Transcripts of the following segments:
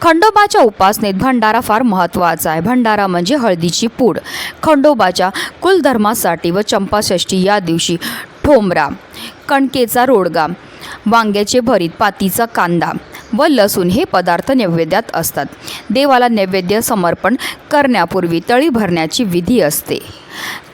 खंडोबाच्या उपासनेत भंडारा फार महत्त्वाचा आहे. भंडारा म्हणजे हळदीची पूड. खंडोबाच्या कुलधर्मासाठी व चंपाषष्ठी या दिवशी ठोंबरा कणकेचा रोडगा वांग्याचे भरीत पातीचा कांदा व लसूण हे पदार्थ नैवेद्यात असतात. देवाला नैवेद्य समर्पण करण्यापूर्वी तळी भरण्याची विधी असते.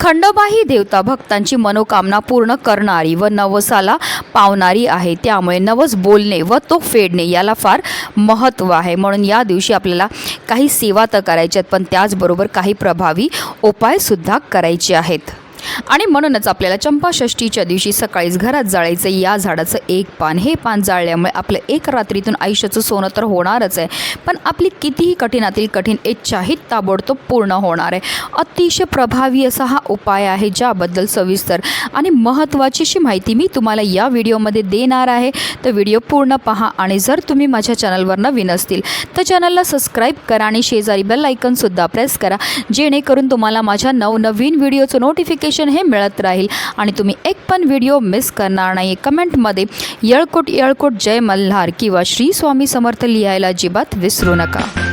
खंडोबा ही देवता भक्तांची मनोकामना पूर्ण करणारी व नवसाला पावणारी आहे. त्यामुळे नवस बोलणे व तो फेडणे याला फार महत्त्व आहे. म्हणून या दिवशी आपल्याला काही सेवा तर करायच्यात पण त्याचबरोबर काही प्रभावी उपायसुद्धा करायचे आहेत. आणि म्हणूनच आपल्याला चंपाषष्ठीच्या दिवशी सकाळीच घरात जाळायचं या झाडाचं एक पान हे पान जाळल्यामुळे आपलं एक रात्रीतून आयुष्याचं सोनं तर होणारच आहे. पण आपली कितीही कठीणातील कठीण इच्छाही ताबडतोब पूर्ण होणार आहे. अतिशय प्रभावी असा हा उपाय आहे ज्याबद्दल सविस्तर आणि महत्त्वाची अशी माहिती मी तुम्हाला या व्हिडिओमध्ये देणार आहे. तर व्हिडिओ पूर्ण पहा आणि जर तुम्ही माझ्या चॅनलवर नवीन असतील तर चॅनलला सबस्क्राईब करा आणि शेजारी बेल आयकनसुद्धा प्रेस करा. जेणेकरून तुम्हाला माझ्या नवनवीन व्हिडिओचं नोटिफिकेशन हे मिळत राहील. आणि तुम्ही एक पण व्हिडिओ मिस करणार नाही. कमेंटमध्ये येळकोट येळकोट जय मल्हार किंवा श्री स्वामी समर्थ लिहायला अजिबात विसरू नका.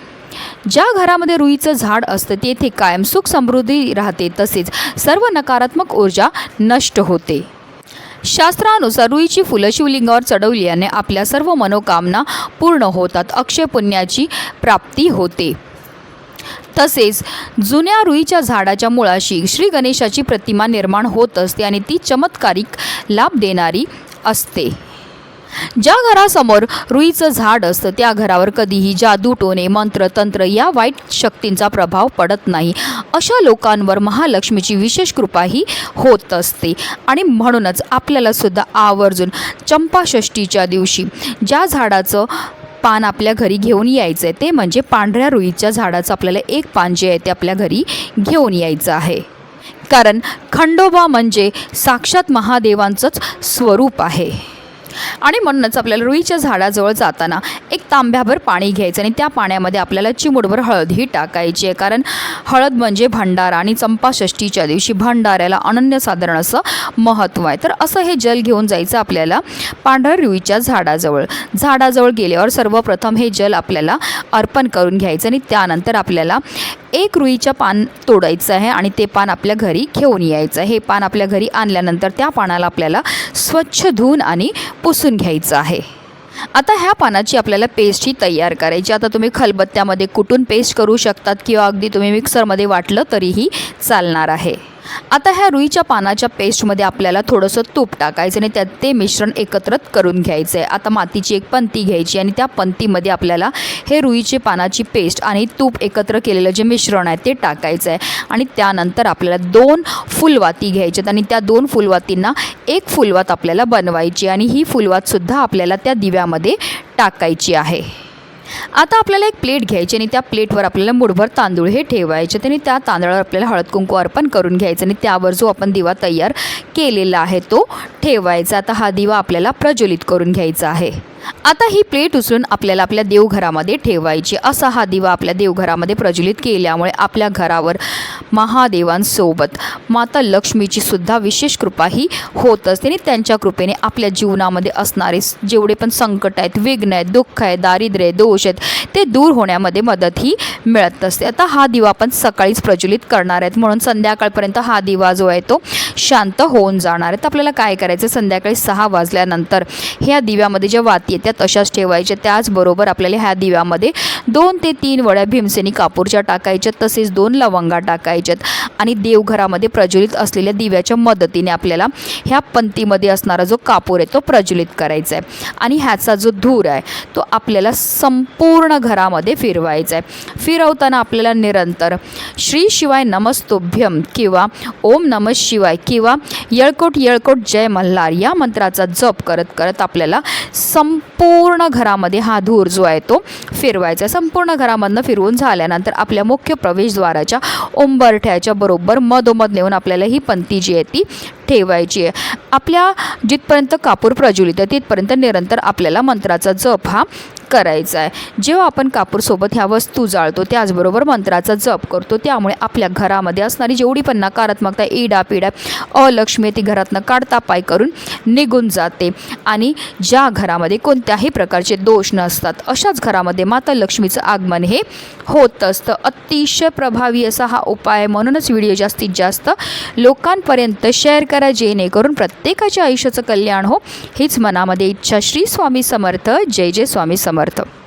ज्या घरामध्ये रुईचं झाड असतं तेथे कायम सुख समृद्धी राहते तसेच सर्व नकारात्मक ऊर्जा नष्ट होते. शास्त्रानुसार रुईची फुलं शिवलिंगावर चढवल्याने आपल्या सर्व मनोकामना पूर्ण होतात अक्षय पुण्याची प्राप्ती होते. तसेच जुन्या रुईच्या झाडाच्या मुळाशी श्री गणेशाची प्रतिमा निर्माण होत असते आणि ती चमत्कारिक लाभ देणारी असते. ज्या घरासमोर रुईचं झाड असतं त्या घरावर कधीही जादू टोणे मंत्र तंत्र या वाईट शक्तींचा प्रभाव पडत नाही. अशा लोकांवर महालक्ष्मीची विशेष कृपाही होत असते. आणि म्हणूनच आपल्याला सुद्धा आवर्जून चंपाषष्ठीच्या दिवशी ज्या झाडाचं पान आपल्या घरी घेऊन यायचं आहे ते म्हणजे पांढऱ्या रुईच्या झाडाचं आपल्याला एक पान जे आहे ते आपल्या घरी घेऊन यायचं आहे. कारण खंडोबा म्हणजे साक्षात महादेवांचंच स्वरूप आहे. आणि म्हणूनच आपल्याला रुईच्या झाडाजवळ जाताना एक तांब्याभर पाणी घ्यायचं आणि त्या पाण्यामध्ये आपल्याला चिमुडभर हळदही टाकायची आहे. कारण हळद म्हणजे भंडारा आणि चंपाषष्टीच्या दिवशी भंडाऱ्याला अनन्यसाधारण असं महत्त्व आहे. तर असं हे जल घेऊन जायचं आपल्याला पांढर रुईच्या झाडाजवळ. झाडाजवळ गेल्यावर सर्वप्रथम हे जल आपल्याला अर्पण करून घ्यायचं आणि त्यानंतर आपल्याला एक रुईचं पान तोडायचं आहे आणि ते पान आपल्या घरी घेऊन यायचं हे पान आपल्या घरी आणल्यानंतर त्या पानाला आपल्याला स्वच्छ धुवून आणि पुसून घ्यायचं आहे. आता ह्या पानाची आपल्याला पेस्ट ही तयार करायची. आता तुम्ही खलबत्त्यामध्ये कुटून पेस्ट करू शकतात किंवा अगदी तुम्ही मिक्सरमध्ये वाटलं तरीही चालणार आहे. आता ह्या रुईच्या पानाच्या पेस्टमध्ये आपल्याला थोडंसं तूप टाकायचं आणि त्यात ते मिश्रण एकत्र करून घ्यायचं आहे आता मातीची एक पंती घ्यायची आणि त्या पंतीमध्ये आपल्याला हे रुईचे पानाची पेस्ट आणि तूप एकत्र केलेलं जे मिश्रण आहे ते टाकायचं आहे आणि त्यानंतर आपल्याला दोन फुलवाती घ्यायच्यात आणि त्या दोन फुलवातींना एक फुलवात आपल्याला बनवायची आणि ही फुलवातसुद्धा आपल्याला त्या दिव्यामध्ये टाकायची आहे. आता आपल्याला एक प्लेट घ्यायची आणि त्या प्लेटवर आपल्याला मुठभर तांदूळ हे ठेवायचे. आणि त्या तांदळावर आपल्याला हळद कुंकू अर्पण करून घ्यायचं आणि त्यावर जो आपण दिवा तयार केलेला आहे तो ठेवायचा. आता हा दिवा आपल्याला प्रज्वलित करून घ्यायचा आहे. आता ही प्लेट उचलून आपल्याला आपल्या देवघरामध्ये ठेवायची. असा हा दिवा आपल्या देवघरामध्ये प्रज्वलित केल्यामुळे आपल्या घरावर महादेवांसोबत माता लक्ष्मीची सुद्धा विशेष कृपा ही होत असते आणि त्यांच्या कृपेने आपल्या जीवनामध्ये असणारे जेवढे पण संकट आहेत विघ्न आहेत दुःख आहे दारिद्र्य आहे, दोष आहेत ते दूर होण्यामध्ये मदत ही मिळत असते. आता हा दिवा आपण सकाळीच प्रज्वलित करणार आहेत. म्हणून संध्याकाळपर्यंत हा दिवा जो आहे तो शांत होऊन जाणार आहे. तर आपल्याला काय करायचं संध्याकाळी सहा वाजल्यानंतर ह्या दिव्यामध्ये ज्या वाती येतात तशाच ठेवायच्या त्याचबरोबर आपल्याला ह्या दिव्यामध्ये दोन ते तीन वड्या भीमसेनी कापूरच्या टाकायच्यात तसेच दोन लवंगा टाकायच्यात आणि देवघरामध्ये प्रज्वलित असलेल्या दिव्याच्या मदतीने आपल्याला ह्या पंक्तीमध्ये असणारा जो कापूर आहे तो प्रज्वलित करायचा आहे आणि ह्याचा जो धूर आहे तो आपल्याला संपूर्ण घरामध्ये फिरवायचा आहे फिरवताना आपल्याला निरंतर श्री शिवाय नमस्तोभ्यम किंवा ओम नम शिवाय किंवा येळकोट येळकोट जय मल्हार या मंत्राचा जप करत करत आपल्याला संपूर्ण घरामध्ये हा धूर जो आहे तो फिरवायचा आहे. संपूर्ण घरामधनं फिरवून झाल्यानंतर आपल्या मुख्य प्रवेशद्वाराच्या उंबरठ्याच्या बरोबर मधोमध नेऊन आपल्याला ही पंथी जी आहे ती ठेवायची आहे. आपल्या जिथपर्यंत कापूर प्रज्वलित आहे तिथपर्यंत निरंतर आपल्याला मंत्राचा जप हा करायचा आहे. जेव्हा आपण कापूरसोबत ह्या वस्तू जाळतो त्याचबरोबर मंत्राचा जप करतो त्यामुळे आपल्या घरामध्ये असणारी जेवढी पण नकारात्मकता इडा पिडा अलक्ष्मी ती घरातनं काढता पाय करून निघून जाते. आणि ज्या घरामध्ये कोणत्याही प्रकारचे दोष नसतात अशाच घरामध्ये माता लक्ष्मीचं आगमन हे होत असतं. अतिशय प्रभावी असा हा उपाय आहे. म्हणूनच व्हिडिओ जास्तीत जास्त लोकांपर्यंत शेअर करा जेणेकरून प्रत्येकाच्या आयुष्याचं कल्याण हो. हीच मनामध्ये इच्छा. श्री स्वामी समर्थ. जय जय स्वामी समर्थ. समर्थ